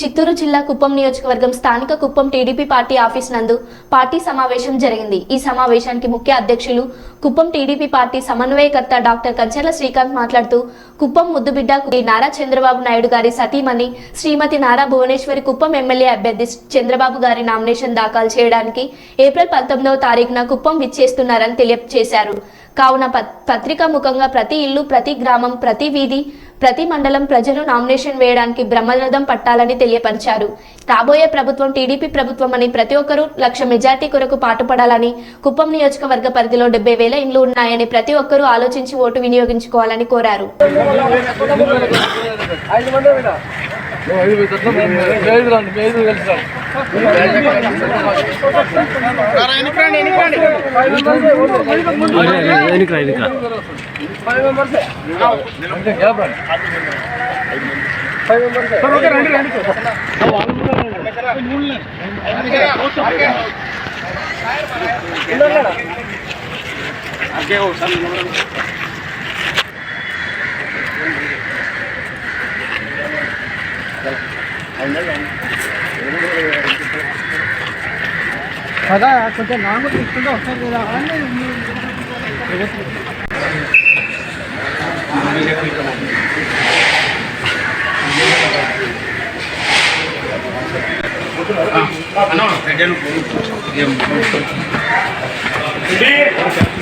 చిత్తూరు జిల్లా కుప్పం నియోజకవర్గం స్థానిక కుప్పం టీడీపీ పార్టీ ఆఫీస్ నందు పార్టీ సమావేశం జరిగింది. ఈ సమావేశానికి ముఖ్య అధ్యక్షులు కుప్పం టీడీపీ పార్టీ సమన్వయకర్త డాక్టర్ కంచెల శ్రీకాంత్ మాట్లాడుతూ కుప్పం ముద్దుబిడ్డ నారా చంద్రబాబు నాయుడు గారి సతీమణి శ్రీమతి నారా భువనేశ్వరి కుప్పం ఎమ్మెల్యే అభ్యర్థి చంద్రబాబు గారి నామినేషన్ దాఖలు చేయడానికి ఏప్రిల్ పంతొమ్మిదవ తారీఖున కుప్పం విచ్చేస్తున్నారని తెలియజేశారు. కావున ప- పత్రికా ముఖంగా ప్రతి ఇల్లు ప్రతి గ్రామం ప్రతి వీధి ప్రతి మండలం ప్రజలు నామినేషన్ వేయడానికి బ్రహ్మరథం పట్టాలని తెలియపరిచారు. రాబోయే ప్రభుత్వం టీడీపీ ప్రభుత్వం అని ప్రతి ఒక్కరూ లక్ష మెజార్టీ కొరకు పాటుపడాలని కుప్పం నియోజకవర్గ పరిధిలో డెబ్బై వేల ఇండ్లు ఉన్నాయని ప్రతి ఒక్కరూ ఆలోచించి ఓటు వినియోగించుకోవాలని కోరారు. ఐదు మంది మీద ఐదు మీద తట్ల మీ ఐదు రండి మీ ఐదు కలిసి రండి వెనుక వెనుక ఫైవ్ మెంబర్స్ కదా కొంచెం నాకు తీసుకుంటే మెంబర్స్ కదా అన్న నాకు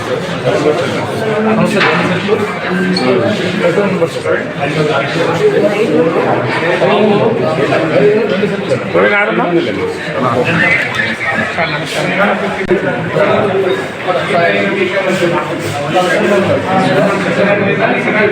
తీసుకుంటే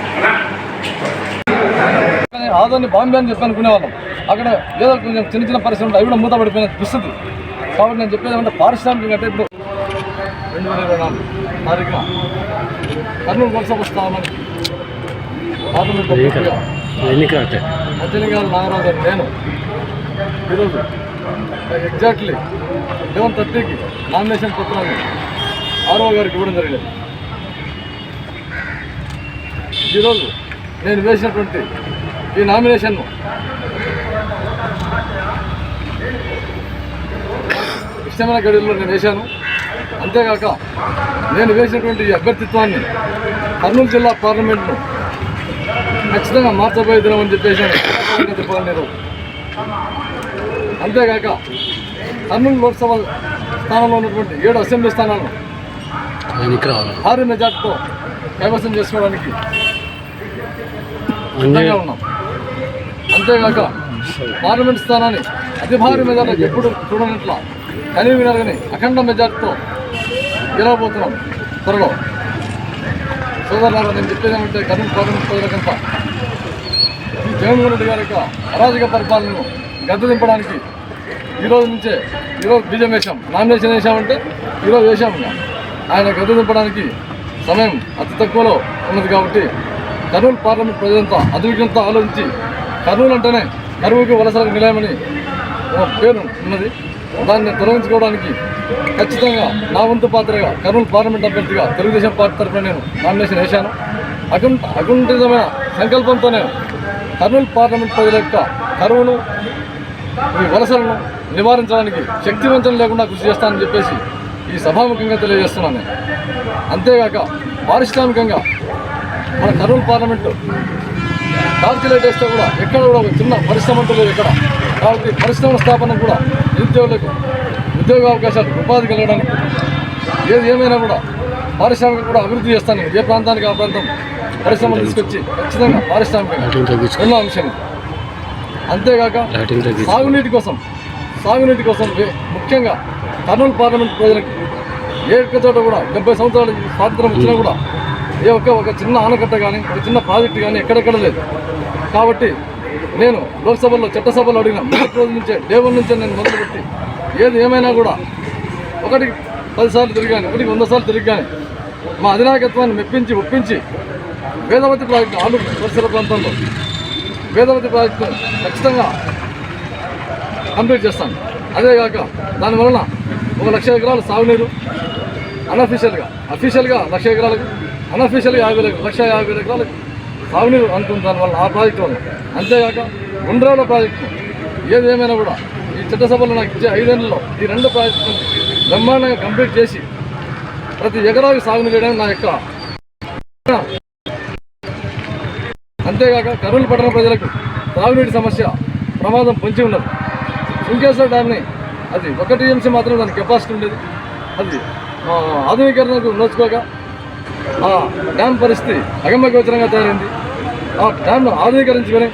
ఆదాన్ని బాంబే అని చెప్పి అనుకునేవాళ్ళం. అక్కడ ఏదో కొంచెం చిన్న చిన్న పరిశ్రమలు అవి కూడా మూతపడిపోయిన దుస్థితి. కాబట్టి నేను చెప్పేది అంటే పారిశ్రామిక అంటే ఇప్పుడు రెండు వేల ఇరవై నాలుగు తారీఖున కర్నూలు లోక్సభ మధ్యని గారు నాగరాజు గారు నేను ఈరోజు ఎగ్జాక్ట్లీ లెవెన్ థర్టీకి నామినేషన్ పత్రాన్ని ఆర్ఓ గారికి ఇవ్వడం జరిగింది. ఈరోజు నేను వేసినటువంటి ఈ నామినేషన్ను ఇష్టమైన గడిలో నేను వేశాను. అంతేకాక నేను వేసినటువంటి ఈ అభ్యర్థిత్వాన్ని కర్నూలు జిల్లా పార్లమెంట్ను ఖచ్చితంగా మార్చబోయే దినం అని చెప్పేసి నేను అంతేకాక కర్నూలు లోక్సభ స్థానంలో ఉన్నటువంటి ఏడు అసెంబ్లీ స్థానాలను భారీ మెజార్టీతో కైవసం చేసుకోవడానికి ఉన్నాం. అంతేకాక పార్లమెంట్ స్థానాన్ని అతి భారీ మెజార్టీ ఎప్పుడు చూడనట్ల కనీ వినరగని అఖండ మెజార్టీతో గెలవబోతున్నాం. త్వరలో. సోదరులారా నేను చెప్పేది ఏమంటే కర్నూలు పార్లమెంట్ ప్రజలకంతా ఈ జగన్మోహన్ రెడ్డి గారి యొక్క అరాజక పరిపాలనను గద్దె దింపడానికి ఈరోజు నుంచే ఈరోజు బీజం వేశాం. నామినేషన్ వేశామంటే ఈరోజు వేశాం ఆయన గద్దె దింపడానికి సమయం అతి తక్కువలో ఉన్నది కాబట్టి కర్నూలు పార్లమెంట్ ప్రజలంతా అధికంతా ఆలోచించి కర్నూలు అంటేనే కరువుకి వలసలకు నిలయమని ఒక పేరు ఉన్నది. దాన్ని తొలగించుకోవడానికి ఖచ్చితంగా నా వంతు పాత్రగా కర్నూలు పార్లమెంట్ అభ్యర్థిగా తెలుగుదేశం పార్టీ తరఫున నేను నామినేషన్ వేశాను. అగుం అగుంఠితమైన సంకల్పంతోనే కర్నూలు పార్లమెంట్ ప్రజల యొక్క కరువును ఈ వలసలను నివారించడానికి శక్తివంతం లేకుండా కృషి చేస్తానని చెప్పేసి ఈ సభాముఖంగా తెలియజేస్తున్నాను నేను. అంతేగాక పారిశ్రామికంగా మన కర్నూలు పార్లమెంటు కాల్కులేట్ వేస్తే కూడా ఎక్కడ కూడా ఒక చిన్న పరిశ్రమ అంటూ లేదు ఇక్కడ. కాబట్టి పరిశ్రమ స్థాపన కూడా నిరుద్యోగులకు ఉద్యోగ అవకాశాలు ఉపాధి కలగడానికి ఏది ఏమైనా కూడా పారిశ్రామిక కూడా అభివృద్ధి చేస్తాను. ఏ ప్రాంతానికి ఆ ప్రాంతం పరిశ్రమలు తీసుకొచ్చి ఖచ్చితంగా తగ్గించు ఎన్నో అంశాలు. అంతేగాక సాగునీటి కోసం సాగునీటి కోసం ముఖ్యంగా కర్నూలు పార్లమెంట్ ప్రజలకు ఏ ఒక్క చోట కూడా డెబ్బై సంవత్సరాల స్వాతంత్రం వచ్చినా కూడా ఏ ఒక్క ఒక చిన్న ఆనకట్ట కానీ ఒక చిన్న ప్రాజెక్ట్ కానీ ఎక్కడెక్కడ లేదు. కాబట్టి నేను లోక్సభలో చట్టసభలో అడిగిన మొదటి రోజు నుంచే డే వన్ నుంచే నేను మొదలుపెట్టి ఏది ఏమైనా కూడా ఒకటి పదిసార్లు తిరిగాను ఒకటికి వంద సార్లు తిరిగాను మా అధినాయకత్వాన్ని మెప్పించి ఒప్పించి వేదవతి ప్రాజెక్టు ఆలు పరిసర ప్రాంతంలో వేదవతి ప్రాజెక్టు ఖచ్చితంగా కంప్లీట్ చేస్తాను. అదేగాక దానివలన ఒక లక్ష ఎకరాలు సాగునీరు అన్అఫీషియల్గా అఫీషియల్గా లక్ష ఎకరాలకు అన్అఫీషియల్గా యాభై లక్ష యాభై ఎకరాలు సాగునీరు అందుతుంది దానివల్ల ఆ ప్రాజెక్టు వల్ల. అంతేగాక గుండ్రాల ప్రాజెక్టు ఏదేమైనా కూడా ఈ చట్టసభలో నాకు ఇచ్చే ఐదేళ్ళలో ఈ రెండు ప్రాజెక్టులను బ్రహ్మాండంగా కంప్లీట్ చేసి ప్రతి ఎకరాకి సాగునీరు వేయడం నా యొక్క అంతేగాక కర్నూలు పట్టణ ప్రజలకు తాగునీటి సమస్య ప్రమాదం పొంచి ఉన్నది. సుంకేశ్వర డ్యామ్ని అది ఒక టీఎంసీ మాత్రమే దాని కెపాసిటీ ఉండేది. అది ఆధునీకరణకు నోచుకోగా ఆ డ్యామ్ పరిస్థితి అగమ్యగోచరంగా తయారైంది. ఆ డ్యామ్ను ఆధునీకరించుకొని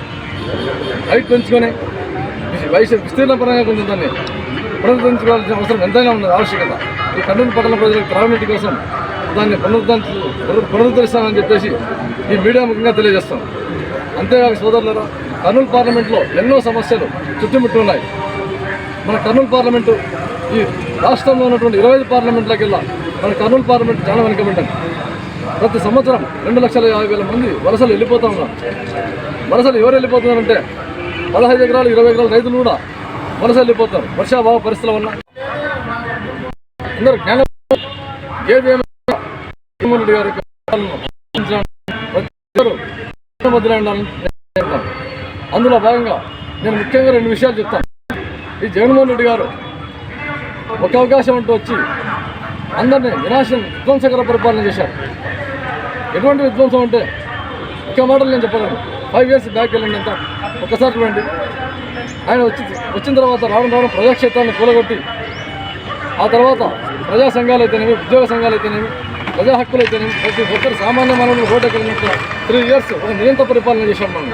హైట్ పెంచుకొని విశ- వయసు విస్తీర్ణ పరంగా కొంచెం దాన్ని పునరుద్ధరించుకోవాల్సిన అవసరం ఎంతైనా ఉన్నది ఆవశ్యకత. ఈ కర్నూలు పట్టణ ప్రజలకు త్రాగునీటి కోసం దాన్ని పునరుద్ధరించు పునరుద్ధరిస్తామని చెప్పేసి ఈ మీడియా ముఖ్యంగా తెలియజేస్తాం. అంతేకాక సోదరులరా కర్నూలు పార్లమెంట్లో ఎన్నో సమస్యలు చుట్టుముట్టు ఉన్నాయి. మన కర్నూలు పార్లమెంటు ఈ రాష్ట్రంలో ఉన్నటువంటి ఇరవై ఐదు పార్లమెంట్లకెల్లా మన కర్నూలు పార్లమెంట్ చాలా వెనుకబడ్డాం. ప్రతి సంవత్సరం రెండు లక్షల యాభై వేల మంది వలసలు వెళ్ళిపోతూ ఉన్నారు. వలసలు ఎవరు వెళ్ళిపోతున్నారంటే పదహైదు ఎకరాలు ఇరవై ఎకరాల రైతులు కూడా వలస వెళ్ళిపోతారు వర్షాభావ పరిస్థితుల వల్ల. అందరూ జ్ఞానం ఏది జగన్మోహన్ రెడ్డి గారి ప్రతి మధ్యలో అందులో భాగంగా నేను ముఖ్యంగా రెండు విషయాలు చెప్తాను. ఈ జగన్మోహన్ రెడ్డి గారు ఒక అవకాశం అంటూ వచ్చి అందరినీ వినాశం విధ్వంసకర పరిపాలన చేశారు. ఎటువంటి విధ్వంసం అంటే ఒక మాటలు నేను చెప్పగలను ఫైవ్ ఇయర్స్ బ్యాక్ వెళ్ళండి అంతా. ఒక్కసారి చూడండి. ఆయన వచ్చి వచ్చిన తర్వాత రావడం రావడం ప్రజాక్షేత్రాన్ని కూలగొట్టి ఆ తర్వాత ప్రజా సంఘాలు అయితేనేమి ఉద్యోగ సంఘాలు అయితేనేమి ప్రజా హక్కులు అయితేనేమి ప్రతి ఒక్కరు సామాన్య మానవులు ఓటు కలిగినట్టు త్రీ ఇయర్స్ ఒక నియంత్ర పరిపాలన చేశాం మనం.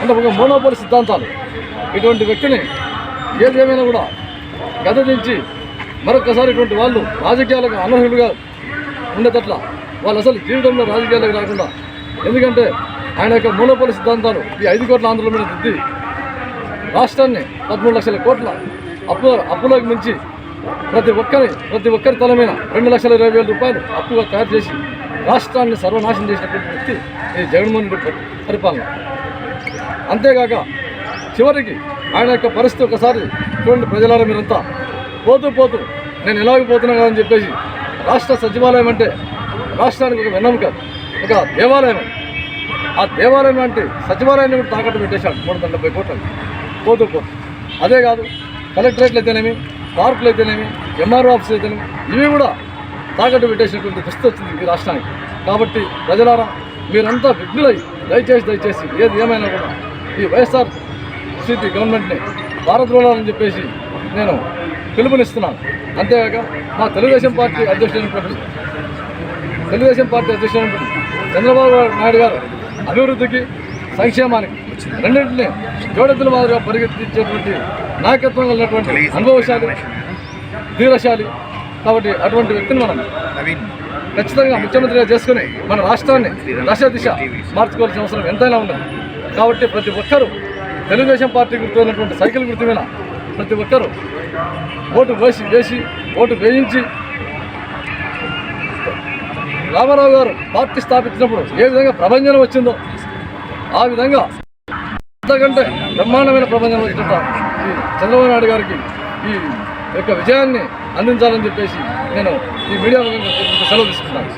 అంటే ఒక మోనోపోలి సిద్ధాంతాలు. ఇటువంటి వ్యక్తిని ఏది ఏమైనా కూడా గత దించి మరొకసారి ఇటువంటి వాళ్ళు రాజకీయాలకు అనర్హులుగా ఉండేటట్ల వాళ్ళు అసలు జీవితంలో రాజకీయాలకు రాకుండా. ఎందుకంటే ఆయన యొక్క మూలపోలి సిద్ధాంతాలు ఈ ఐదు కోట్ల ఆంధ్రుల మీద దిద్ది రాష్ట్రాన్ని పదమూడు లక్షల కోట్ల అప్పు అప్పులోకి మించి ప్రతి ఒక్కరి ప్రతి ఒక్కరి తల మీద రెండు లక్షల ఇరవై వేల రూపాయలు అప్పుగా తయారు చేసి రాష్ట్రాన్ని సర్వనాశనం చేసినటువంటి వ్యక్తి ఈ జగన్మోహన్ రెడ్డి పరిపాలన. అంతేగాక చివరికి ఆయన యొక్క పరిస్థితి ఒకసారి చూడండి ప్రజలారా మీరంతా. పోతూ పోతూ నేను ఎలాగ పోతున్నా కదని చెప్పేసి రాష్ట్ర సచివాలయం అంటే రాష్ట్రానికి ఒక వెన్నెముక ఒక దేవాలయం ఆ దేవాలయం లాంటి సచివాలయాన్ని కూడా తాకట్టు పెట్టేశాడు మూడు వందల డెబ్బై కోట్లు. పోతూ పోతూ అదే కాదు కలెక్టరేట్లు అయితేనేమి పార్కులు అయితేనేమి ఎంఆర్ఓ ఆఫీస్ అయితేనేమి ఇవి కూడా తాకట్టు పెట్టేసినటువంటి దుస్థితి వచ్చింది ఈ రాష్ట్రానికి. కాబట్టి ప్రజలారా మీరంతా విఘ్నులై దయచేసి దయచేసి ఏది ఏమైనా కూడా ఈ వైఎస్ఆర్ సిపి గవర్నమెంట్ని భారద్రోళాలని చెప్పేసి నేను పిలుపునిస్తున్నాను. అంతేగాక మా తెలుగుదేశం పార్టీ అధ్యక్షుడైనటువంటి తెలుగుదేశం పార్టీ అధ్యక్షుడైనటువంటి చంద్రబాబు నాయుడు గారు అభివృద్ధికి సంక్షేమానికి రెండింటిని జోడెద్దుల మాదిరిగా పరిగెత్తించేటువంటి నాయకత్వం కలిగినటువంటి అనుభవశాలి ధీరశాలి కాబట్టి అటువంటి వ్యక్తిని మనం ఖచ్చితంగా ముఖ్యమంత్రిగా చేసుకుని మన రాష్ట్రాన్ని దశ దిశ మార్చుకోవాల్సిన అవసరం ఎంతైనా ఉన్నది. కాబట్టి ప్రతి ఒక్కరూ తెలుగుదేశం పార్టీ గుర్తున్నటువంటి సైకిల్ గుర్తు మీద ప్రతి ఒక్కరూ ఓటు వేసి వేసి ఓటు వేయించి రామారావు గారు పార్టీ స్థాపించినప్పుడు ఏ విధంగా ప్రభంజనం వచ్చిందో ఆ విధంగా అంతకంటే బ్రహ్మాండమైన ప్రభంజనం వచ్చినట్టు ఈ చంద్రబాబు నాయుడు గారికి ఈ యొక్క విజయాన్ని అందించాలని చెప్పేసి నేను ఈ మీడియా సెలవు తీసుకున్నాను